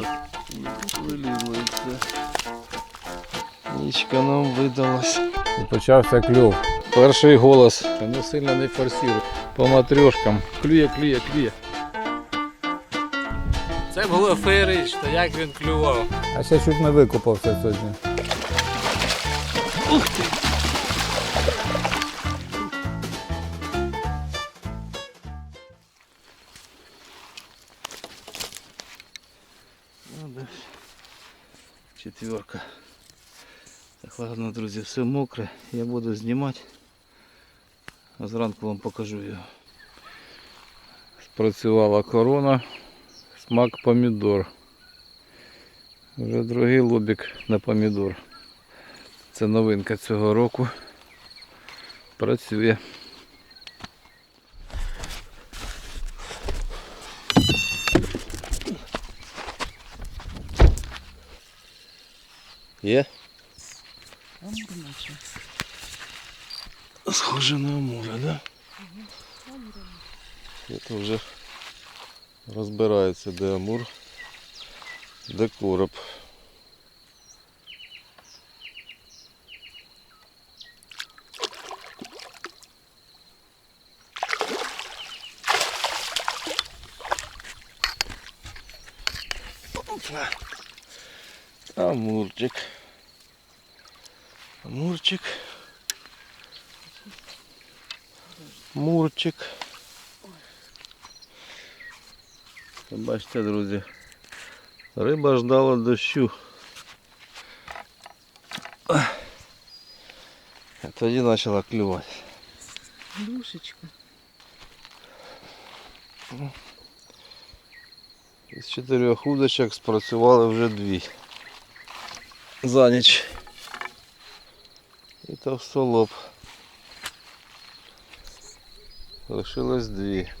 І. Нічка нам видалась. Почався кльов. Перший голос. Не сильно не форсируй. По матрьошкам. Клює, клює, клює. Це було феєрично, як він клював. А ще чуть не викупався сьогодні. Ну, Так, ладно, друзі, все мокре. Я буду знімати. А зранку вам покажу його. Спрацювала корона. Смак помідор. Вже другий лобік на помідор. Це новинка цього року. Працює. Є? Схоже на амура, да? Це вже розбирається, де амур, де короб. Амурчик. Амурчик. Мурчик. Бачите, друзі. Риба ждала дощу. А тоді почала клювати. Душечка. Із чотирьох удочок спрацювали вже дві. За ніч. І товстолоб. Лишилось дві.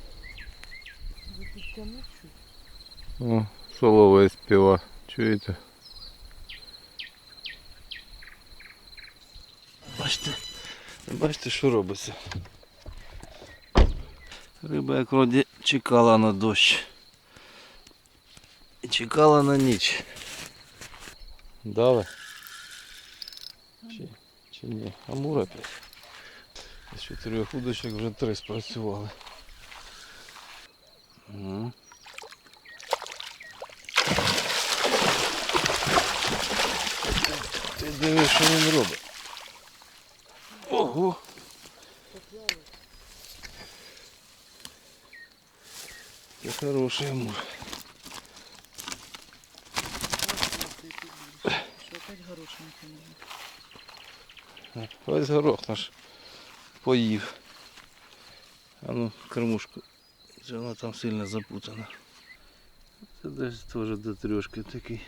О, соловей співа. Чуєте? Бачите, бачите, що робиться. Риба як вроді чекала на дощ. І чекала на ніч. Дали? Чи, чи ні? Амур опять. З чотирьох удочок вже три спрацювали. Ну. Ти дивись, що він робить. Ого! Це хороший амур. Що опять горошинки. Ось горох наш поїв. А ну, кормушку. Це вона там сильно запутана. Це десь теж до трьошки такий.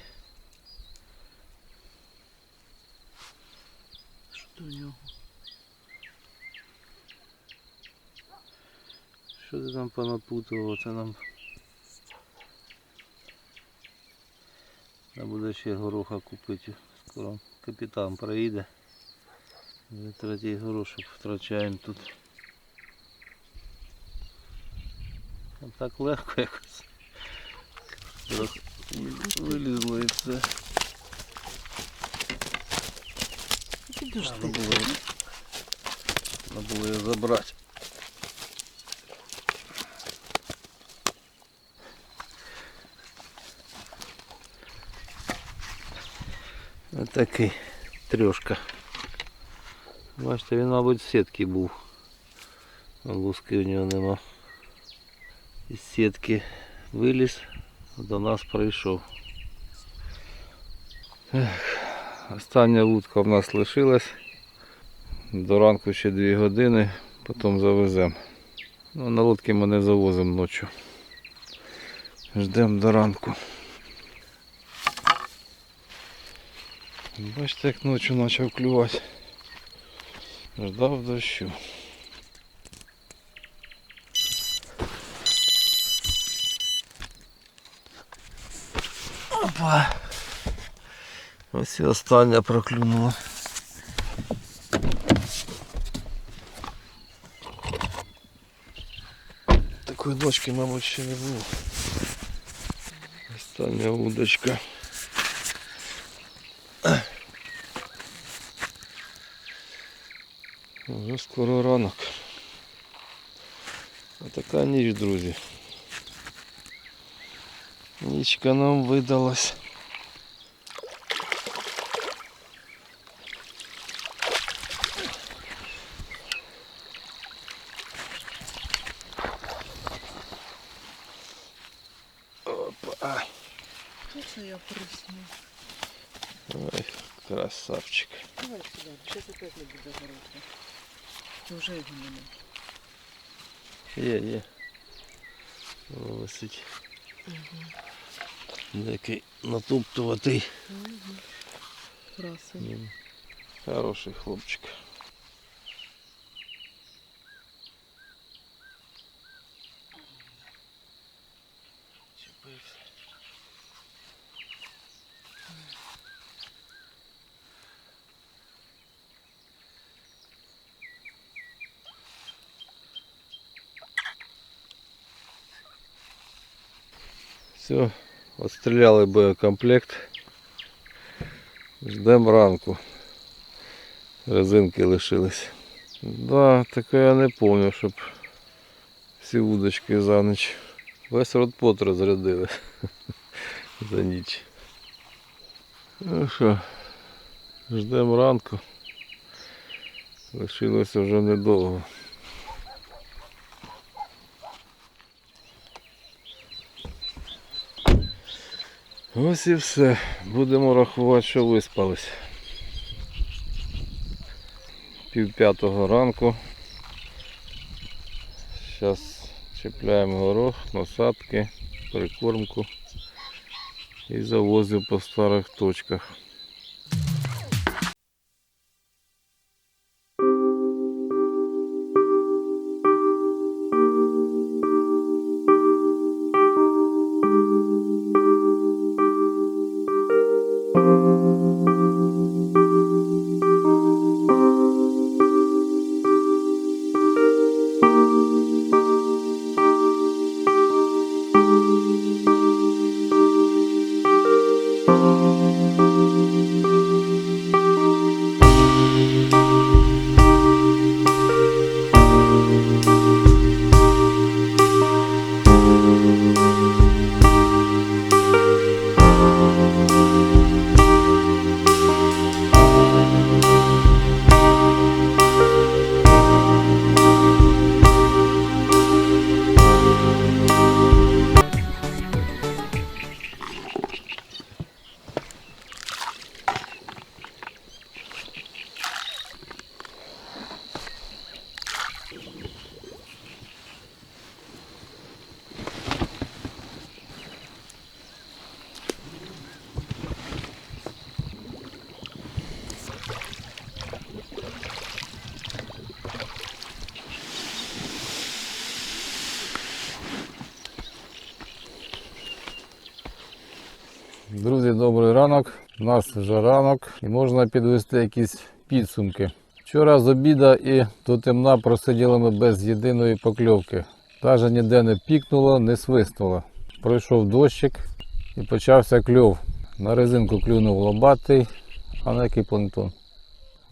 Що в нього? Що ти там понапутував? Це нам. Треба буде ще гороха купити. Скоро капітан проїде. Вже третій горошок втрачаємо тут. А так легко якось. Трохи Вилізло і все. Треба було, треба було його забрати. Ось такий трьошка. Бачите, він, мабуть, з сітки був. Луски в нього нема. Із сітки виліз, до нас прийшов. Ех, Остання вудка в нас лишилась. До ранку ще 2 години, потім завеземо. Ну, на лодки ми не завозимо ночі. Ждемо до ранку. Бачите, як ночі почав клювати. Ждав дощу. Опа. Ось і остання проклюнула. Такої дочки, мабуть, ще не було. Остання удочка. Вже скоро ранок. А така ніч, друзі. Нічка нам видалась. Опа. Що це я присну? Ой, красавчик. Давай сюди, зараз опять не буде горіти. Це вже його нема. Є, є. О, висить. Який натоптуватий. Красивий. Хороший хлопчик. Все, отстріляли боєкомплект. Ждем ранку. Резинки лишились. Да, таке я не пам'ятаю, щоб всі удочки за ніч. Весь родпот розрядили за ніч. Ну що, ждемо ранку. Лишилося вже недовго. Ось і все. Будемо рахувати, що виспались. Пів п'ятого ранку. Зараз чіпляємо горох, насадки, прикормку і завозимо по старих точках. Друзі, добрий ранок. У нас вже ранок і можна підвести якісь підсумки. Вчора з обіда і до темна просиділи ми без єдиної покльовки. Навіть ніде не пікнуло, не свиснуло. Пройшов дощик і почався кльов. На резинку клюнув лобатий, а на який планктон?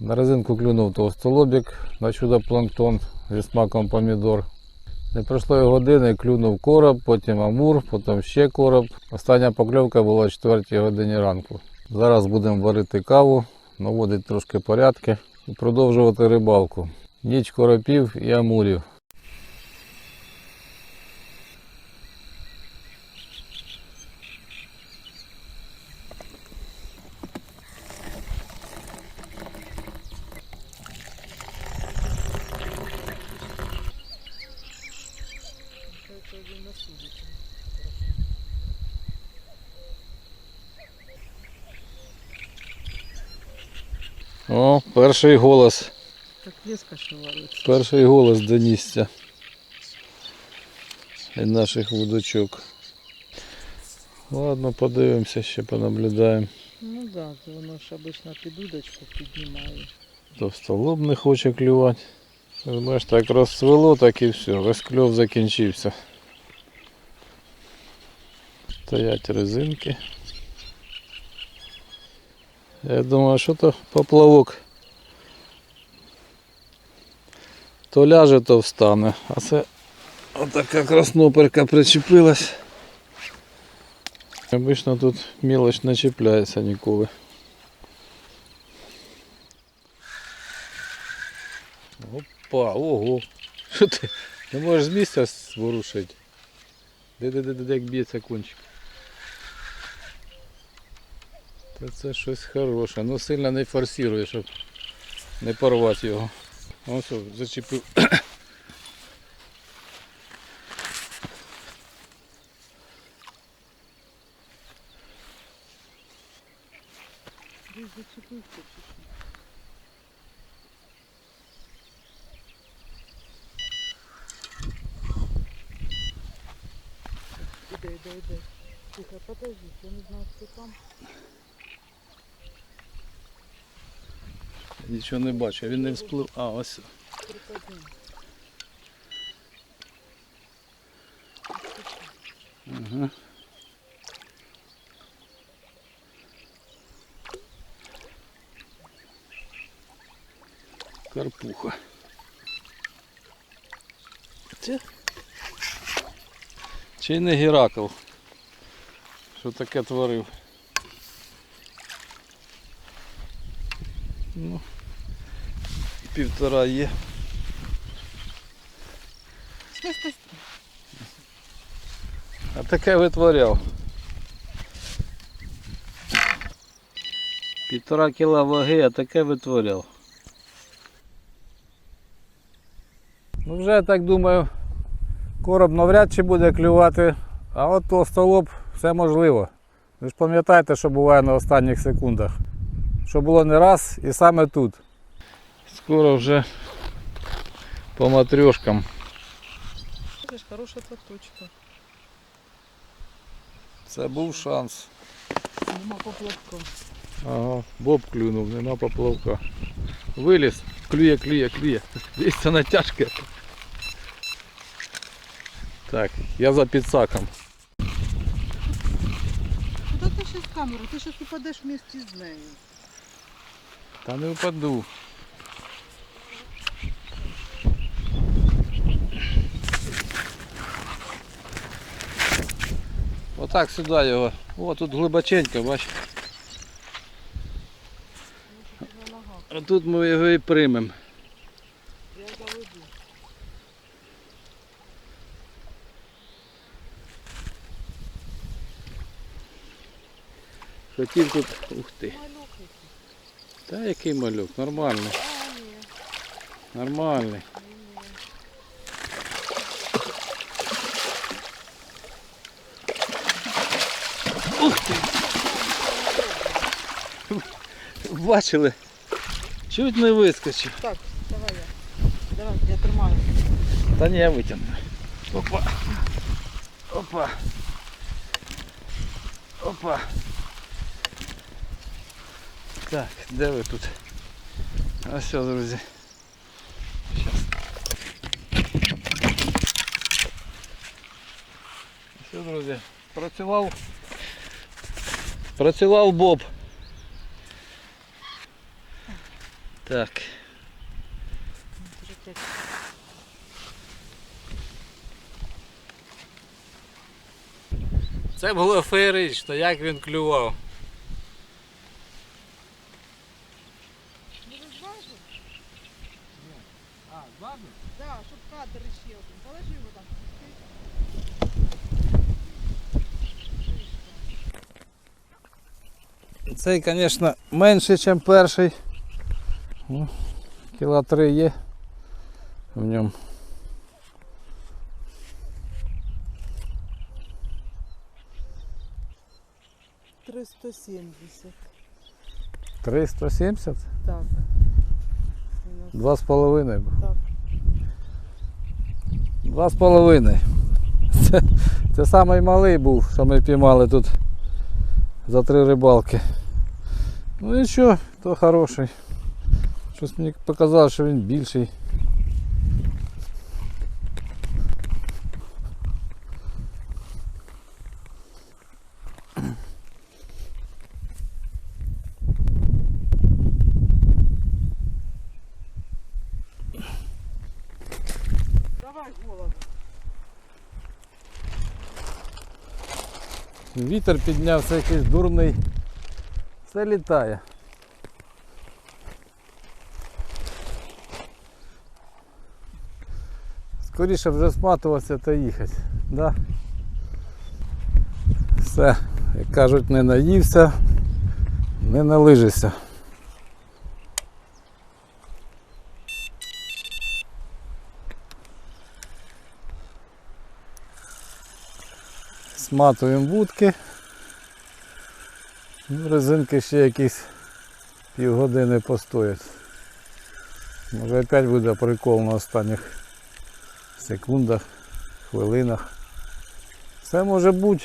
На резинку клюнув товстолобік, на чудо планктон зі смаком помідор. Не пройшло години, клюнув короб, потім амур, потім ще короб. Остання покльовка була о 4 годині ранку. Зараз будемо варити каву, наводити трошки порядки і продовжувати рибалку. Ніч коропів і амурів. Це він на судочку. О, перший голос. Так різко шивається. Перший голос донісся. І наших вудочок. Ладно, подивимося, ще понаблюдаємо. Ну так, да, воно ж обично під удочку піднімає. Товстолоб не хоче клювати. Бачиш, так розцвело, так і все. Весь кльов закінчився. Стоять резинки. Я думаю, що то поплавок. То ляже, то встане. А це отака красноперка причепилась. Обично тут мілоч не чіпляється ніколи. Опа, ого. Що ти? Не можеш з місця зворушити. Де-де-де, як б'ється кончик. Та це щось хороше. Ну сильно не форсируй, щоб не порвати його. Ось все, зачепив. Іде, іде, іде. Тихо, подожди, я не знаю, хто там. Нічого не бачу, він не всплив. А, ось. Ага. Карпуха. Це? Чи не Геракл? Що таке творив? Ну, півтора є. А таке витворяв. Півтора кіла ваги, а таке витворяв. Ну вже я так думаю, короб навряд чи буде клювати, а от толстолоб все можливо. Ви ж пам'ятаєте, що буває на останніх секундах. Що було не раз і саме тут. Скоро вже по матрьошкам. Це ж хороша та точка. Це був шанс. Нема поплавка. Ага, боб клюнув, нема поплавка. Виліз, клює, клює, клює. Десь це натяжка. Так, я за підсаком. Куди ти ще з камерою? Ти зараз упадеш вместе з нею. Та не впаду. Отак сюди його. О, тут глибоченько, бач. Тут ми його і приймемо. Хотів тут. Ух ти. Та який малюк, нормальний. Нормальний. Ух ти! Бачили? Чуть не вискочив. Так, давай я. Давай, я тримаю. Та ні, я витягну. Опа. Опа. Опа. Так, де ви тут? Ось все, друзі. Щас. Все, друзі. Працював. Працював Боб. Так. Це було феєрично, як він клював. Може зважив? А, зважив? Так, щоб кадр ще один. Положи його там. Цей, звісно, менший, ніж перший. Ну, кіла три є в ньому. Триста сімдесят. 370? Так. Два з половиною. Так. Два з половиною. Це, це самий малий був, що ми піймали тут за три рибалки. Ну нічого, то хороший. Щось мені показалось, що він більший. Вітер піднявся якийсь дурний. Все літає. Скоріше вже сматуватися та їхати. Да? Все, як кажуть, не наївся, не налижися. Сматуємо вудки. Резинки ще якісь півгодини постоять. Може опять буде прикол на останніх секундах, хвилинах. Все може бути.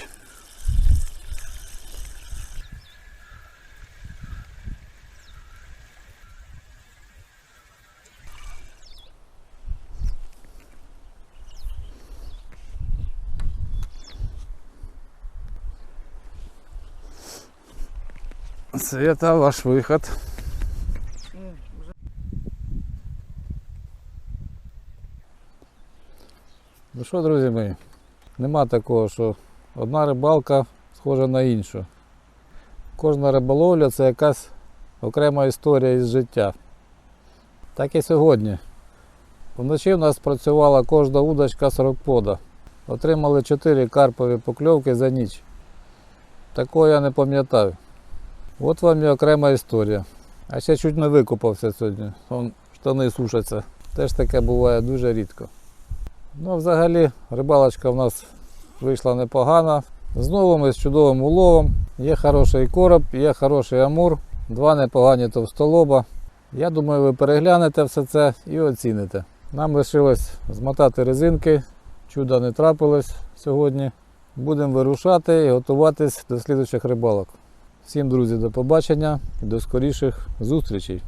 Света, ваш виход. Ну що, друзі мої, нема такого, що одна рибалка схожа на іншу. Кожна риболовля це якась окрема історія із життя. Так і сьогодні. Вночі в нас працювала кожна удочка 40 пода. Отримали 4 карпові покльовки за ніч. Такого я не пам'ятаю. От вам і окрема історія. А ще чуть не викупався сьогодні. Вон штани сушаться. Теж таке буває дуже рідко. Ну, взагалі, рибалочка в нас вийшла непогана. Знову ми з чудовим уловом. Є хороший короб, є хороший амур, два непогані товстолоба. Я думаю, ви переглянете все це і оціните. Нам лишилось змотати резинки. Чуда не трапилось сьогодні. Будемо вирушати і готуватись до слідуючих рибалок. Всім, друзі, до побачення і до скоріших зустрічей.